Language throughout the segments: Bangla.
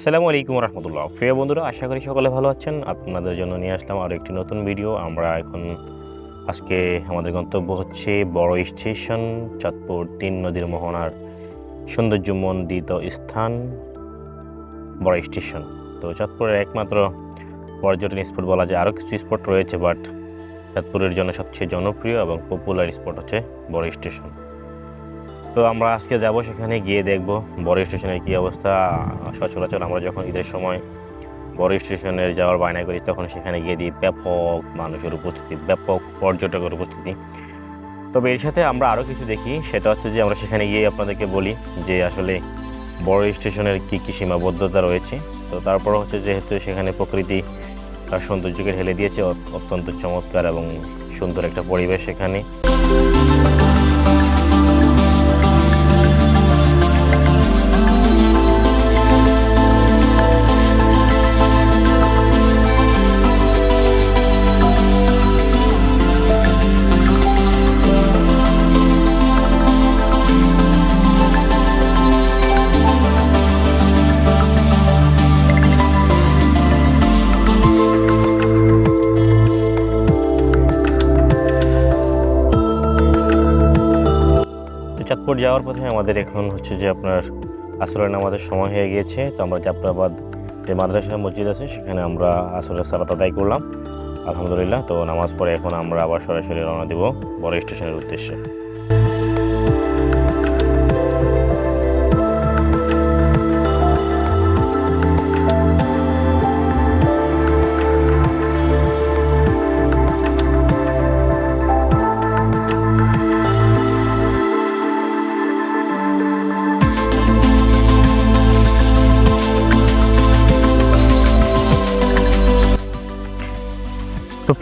সালামু আলাইকুম রহমতুল্লাহ। প্রিয় বন্ধুরা, আশা করি সকলে ভালো আছেন। আপনাদের জন্য নিয়ে আসলাম আরও একটি নতুন ভিডিও। আমরা এখন আজকে আমাদের গন্তব্য হচ্ছে বড় স্টেশন, চাঁদপুর তিন নদীর মোহনার সৌন্দর্য সৌন্দর্যমণ্ডিত স্থান, বড় স্টেশন। তো চাঁদপুরের একমাত্র পর্যটন স্পট বলা যায়। আরও কিছু স্পট রয়েছে, বাট চাঁদপুরের জন্য সবচেয়ে জনপ্রিয় এবং পপুলার স্পট হচ্ছে বড় স্টেশন। তো আমরা আজকে যাব সেখানে গিয়ে দেখব বড় স্টেশনের কী অবস্থা। সচরাচর আমরা যখন ঈদের সময় বড় স্টেশনের যাওয়ার বায়না করি, তখন সেখানে গিয়ে দিই ব্যাপক মানুষের উপস্থিতি, ব্যাপক পর্যটকের উপস্থিতি। তবে এর সাথে আমরা আরও কিছু দেখি, সেটা হচ্ছে যে আমরা সেখানে গিয়ে আপনাদেরকে বলি যে আসলে বড় স্টেশনের কী কী সীমাবদ্ধতা রয়েছে। তো তারপর হচ্ছে যেহেতু সেখানে প্রকৃতি তার সৌন্দর্যকে ঢেলে দিয়েছে অত- অত্যন্ত চমৎকার এবং সুন্দর একটা পরিবেশ সেখানে। তো যাওয়ার পথে আমাদের এখন হচ্ছে যে আপনার আসরের নামাজের সময় হয়ে গিয়েছে। তো আমরা জাফরাবাদ যে মাদ্রাসা মসজিদ আছে, সেখানে আমরা আসরের সালাত আদায় করলাম। আলহামদুলিল্লাহ, তো নামাজ পড়ে এখন আমরা আবার সরাসরি রওনা দিব বড় স্টেশনের উদ্দেশ্যে।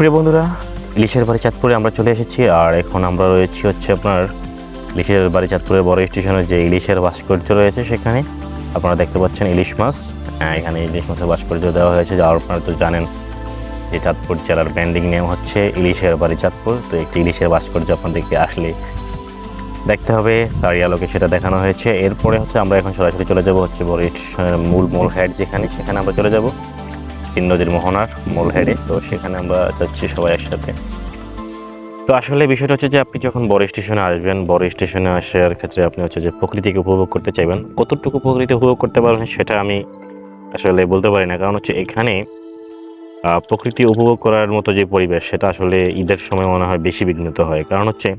প্রিয় বন্ধুরা ইলিশের বাড়ি চাঁদপুরে আমরা চলে এসেছি আর এখন আমরা রয়েছি হচ্ছে আপনার ইলিশের বাড়ি চাঁদপুরের বড় স্টেশনের যে ইলিশের ভাস্কর্য রয়েছে সেখানে। আপনারা দেখতে পাচ্ছেন ইলিশ মাছ আহ, এখানে ইলিশ মাছের ভাস্কর্য দেওয়া হয়েছে আর আপনারা তো জানেন যে চাঁদপুর জেলার ব্র্যান্ডিং নেম হচ্ছে ইলিশের বাড়ি চাঁদপুর। তো একটি ইলিশের ভাস্কর্য আপনাদেরকে আসলে দেখতে হবে তার আলোকে সেটা দেখানো হয়েছে। এরপরে হচ্ছে আমরা এখন সরাসরি চলে যাব হচ্ছে বড় স্টেশনের মূল মূল হেড যেখানে সেখানে আমরা চলে যাব। তিন নদীর মোহনার মূল হেডে। তো সেখানে আমরা যাচ্ছি সবাই একসাথে। তো আসলে বিষয়টা হচ্ছে যে আপনি যখন বড় স্টেশনে আসবেন, বড় স্টেশনে আসার ক্ষেত্রে আপনি হচ্ছে যে প্রকৃতিকে উপভোগ করতে চাইবেন। কতটুকু প্রকৃতি উপভোগ করতে পারবেন সেটা আমি আসলে বলতে পারি না। কারণ হচ্ছে এখানে প্রকৃতি উপভোগ করার মতো যে পরিবেশ, সেটা আসলে ঈদের সময় মনে হয় বেশি বিঘ্নিত হয়। কারণ হচ্ছে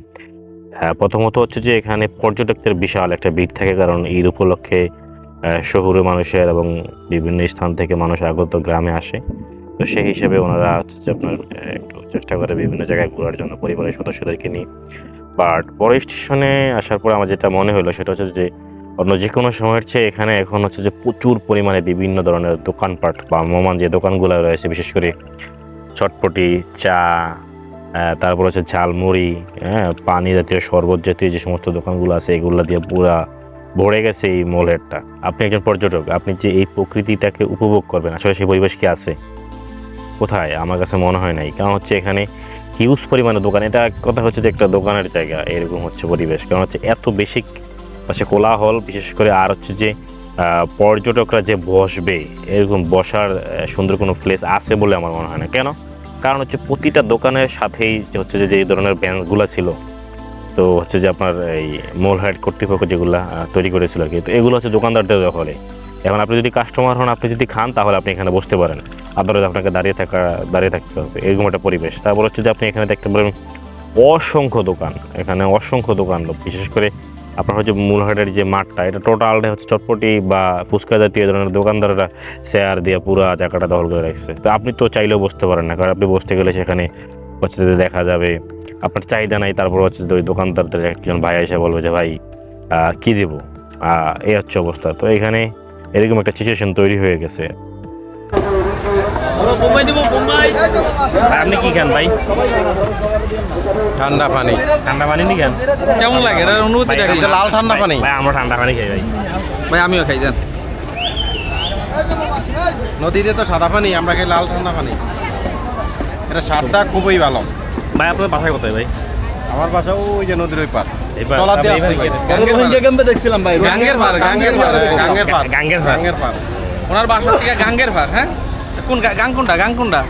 হ্যাঁ প্রথমত হচ্ছে যে এখানে পর্যটকদের বিশাল একটা ভিড় থাকে। কারণ ঈদ উপলক্ষে শহুরে মানুষের এবং বিভিন্ন স্থান থেকে মানুষ আগত গ্রামে আসে। তো সেই হিসেবে ওনারা হচ্ছে আপনার একটু চেষ্টা করে বিভিন্ন জায়গায় ঘোরার জন্য পরিবারের সদস্যদেরকে নিয়ে। বাট বড় স্টেশনে আসার পর আমার যেটা মনে হলো সেটা হচ্ছে যে, অন্য যে কোনো সময়ের চেয়ে এখানে এখন হচ্ছে যে প্রচুর পরিমাণে বিভিন্ন ধরনের দোকানপাট বা মমান যে দোকানগুলো রয়েছে, বিশেষ করে চটপটি, চা তারপর হচ্ছে ঝালমুড়ি হ্যাঁ পানি জাতীয় শরবত জাতীয় যে সমস্ত দোকানগুলো আছে, এগুলো দিয়ে পুরা ভরে গেছে এই মলেরটা আপনি একজন পর্যটক, আপনি যে এই প্রকৃতিটাকে উপভোগ করবেন, আসলে সেই পরিবেশ কি আছে? কোথায়? আমার কাছে মনে হয় নাই। কারণ হচ্ছে এখানে হিউজ পরিমাণে দোকান। এটা কথা হচ্ছে যে একটা দোকানের জায়গা, এরকম হচ্ছে পরিবেশ। কারণ হচ্ছে এত বেশি হচ্ছে কোলাহল, বিশেষ করে আর হচ্ছে যে পর্যটকরা যে বসবে, এরকম বসার সুন্দর কোনো প্লেস আছে বলে আমার মনে হয় না। কেন? কারণ হচ্ছে প্রতিটা দোকানের সাথেই হচ্ছে যে এই ধরনের বেঞ্চগুলো ছিল তো হচ্ছে যে আপনার এই মোলহাট কর্তৃপক্ষ যেগুলো তৈরি করেছিল আর কি। তো এগুলো হচ্ছে দোকানদারদের দখলে। এখন আপনি যদি কাস্টমার হন, আপনি যদি খান, তাহলে আপনি এখানে বসতে পারেন। আদারওয়াইজ আপনাকে দাঁড়িয়ে থাকা, দাঁড়িয়ে থাকতে হবে। এরকম একটা পরিবেশ। তারপর হচ্ছে যে আপনি এখানে দেখতে পারেন অসংখ্য দোকান। এখানে অসংখ্য দোকান বিশেষ করে আপনার হচ্ছে মূলহাটের যে মাঠটা, এটা টোটালটা হচ্ছে চটপটি বা ফুচকা জাতীয় ধরনের দোকানদাররা শেয়ার দিয়ে পুরো জায়গাটা দখল করে রাখছে। তো আপনি তো চাইলেও বসতে পারেন না। কারণ আপনি বসতে গেলে সেখানে হচ্ছে দেখা যাবে আপনার চাহিদা নাই তারপর হচ্ছে যে ওই দোকানদারদের একজন ভাই এসে বলবে যে ভাই কী কি দেবো? এই হচ্ছে অবস্থা। তো এখানে এরকম একটা সিচুয়েশন তৈরি হয়ে গেছে। আপনি কি খান ভাই? ঠান্ডা পানি। ঠান্ডা পানি নি খান? কেমন লাগে? এটা লাল ঠান্ডা পানি। ভাই আমরা ঠান্ডা পানি খাই ভাই। ভাই আমিও খাই দেন নদীতে তো সাদা পানি আমরা খাই লাল ঠান্ডা পানি। এটা স্বাদটা খুবই ভালো। ভাই আপনার বাসায় কোথায় ভাই? আমার বাসা ওই যে নদীর ওই পার ভাই। গাঙ্গের পার দেখছিলাম ভাই। গাঙ্গের পার গাঙ্গের পার গাঙ্গের পার। গাঙ্গের পার ওনার বাসা থেকে গাঙ্গের ভার হ্যাঁ? কোন গা- কোনটা গাং কোনটা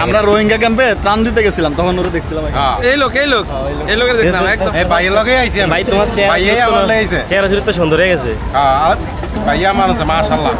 আমরা রোহিঙ্গা ক্যাম্পে ত্রাণ দিতে গেছিলাম তখন ওরা দেখছিলাম এই লোক এই লোক এই লোকের দেখলাম একদম। এই ভাইয়ের লগে ভাই তোমার চেহারা আমার আইছে। চেহারা চরিত্র সুন্দর হয়ে গেছে। হ্যাঁ ভাইয়া আমার আছে মাশাআল্লাহ।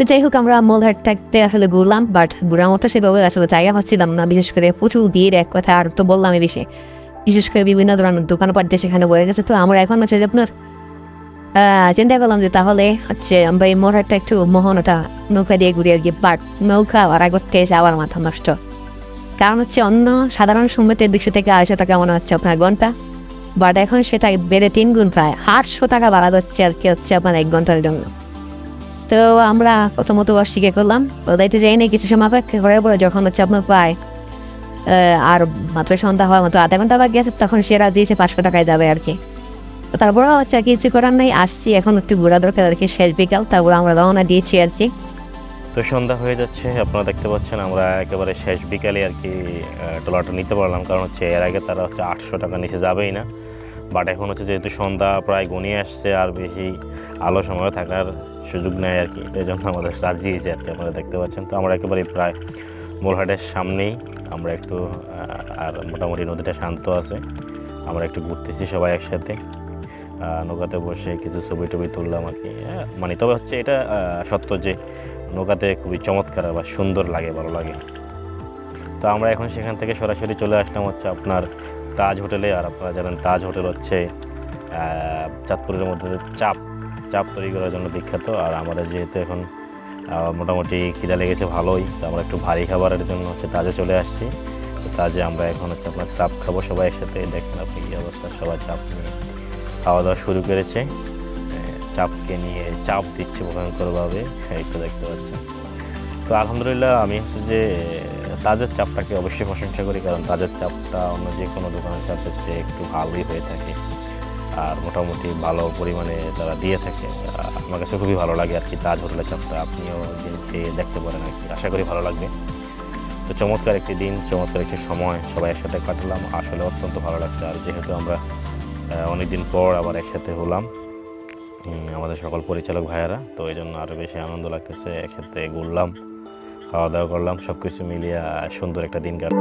তো যাই হোক, আমরা মোলহাটটাতে আসলে ঘুরলাম বাট ঘুরার মতো সেভাবে আসলে জায়গা পাচ্ছিলাম না। বিশেষ করে প্রচুর ভিড়, এক কথা আর তো বললাম বেশি। বিশেষ করে বিভিন্ন ধরনের দোকানপাট যে সেখানে বয়ে গেছে, তো আমরা এখন হচ্ছে যে আপনার চিন্তা করলাম যে তাহলে হচ্ছে আমরা এই মোলহাটটা একটু মোহনটা নৌকা দিয়ে ঘুরে আর কি বাট নৌকা আর থেকে এসে আবার মাথা নষ্ট। কারণ হচ্ছে অন্য সাধারণ সময়তে দুশো থেকে আড়াইশো টাকা মনে হচ্ছে আপনার ঘণ্টা বাট এখন সেটা বেড়ে তিন গুণ প্রায়। আটশো টাকা বাড়া যাচ্ছে আর কি হচ্ছে আপনার এক ঘণ্টার জন্য। তো আমরা প্রথমত অস্বীকার করলাম। ওদাইতে যাই না কিছু সময় অপেক্ষা করার পরে যখন হচ্ছে আপনার পায় আর মাত্র সন্ধ্যা হওয়ার মতো আধা ঘণ্টা বাকি গেছে তখন সে রাজি এসে পাঁচশো টাকায় যাবে আর কি। তো তারপরে হচ্ছে কিছু করার নাই, আসছি এখন একটু ঘোরা দরকার আর কি, শেষ বিকাল, তারপর আমরা রওনা দিয়েছি আর কি। তো সন্ধ্যা হয়ে যাচ্ছে, আপনারা দেখতে পাচ্ছেন আমরা একেবারে শেষ বিকালে আর কি ট্রলারটা নিতে পারলাম, কারণ হচ্ছে এর আগে তারা হচ্ছে আটশো টাকা নিচে যাবেই না। বাট এখন হচ্ছে যেহেতু সন্ধ্যা প্রায় ঘনিয়ে আসছে, আর বেশি আলো সময় থাকার সুযোগ নেয় আর কি। এই জন্য আমাদের রাজি হয়েছে আর কি আপনারা দেখতে পাচ্ছেন। তো আমরা একেবারে প্রায় মোরহাটের সামনেই আমরা একটু আর মোটামুটি নদীটা শান্ত আছে। আমরা একটু ঘুরতেছি সবাই একসাথে। নৌকাতে বসে কিছু ছবি টবি তুললাম আর কি। হ্যাঁ, মানে তবে হচ্ছে এটা সত্য যে নৌকাতে খুবই চমৎকার বা সুন্দর লাগে ভালো লাগে। তো আমরা এখন সেখান থেকে সরাসরি চলে আসলাম হচ্ছে আপনার তাজ হোটেলে। আর আপনারা জানেন তাজ হোটেল হচ্ছে চাঁদপুরের মধ্যে চাপ চাপ তৈরি করার জন্য বিখ্যাত। আর আমাদের যেহেতু এখন মোটামুটি খিদা লেগেছে ভালোই, তো আমরা একটু ভারী খাবারের জন্য হচ্ছে তাজে চলে আসছি। তো তাজে আমরা এখন হচ্ছে আপনার চাপ খাব সবাই একসাথে। দেখেন আপনি কী অবস্থা, সবাই চাপ নিয়ে খাওয়া দাওয়া শুরু করেছে। চাপকে নিয়ে চাপ দিচ্ছে ভয়ঙ্করভাবে একটু দেখতে পাচ্ছেন। তো আলহামদুলিল্লাহ আমি হচ্ছে যে, তাজের চাপটাকে অবশ্যই প্রশংসা করি, কারণ তাজের চাপটা অন্য যে কোনো দোকানের চাপের চেয়ে একটু ভালোই হয়ে থাকে। আর মোটামুটি ভালো পরিমাণে তারা দিয়ে থাকে। আমার কাছে খুবই ভালো লাগে আর কি তাজ হোটেলের চাপটা। আপনিও খেয়ে দেখতে পারেন আর কি। আশা করি ভালো লাগবে। তো চমৎকার একটি দিন, চমৎকার একটি সময় সবাই একসাথে কাটালাম। আসলে অত্যন্ত ভালো লাগছে। আর যেহেতু আমরা অনেক দিন পর আবার একসাথে হলাম আমাদের সকল পরিচালক ভাইয়ারা, তো এই জন্য আরও বেশি আনন্দ লাগতেছে। একসাথে ঘুরলাম খাওয়া দাওয়া করলাম সব কিছু মিলিয়ে সুন্দর একটা দিন কাট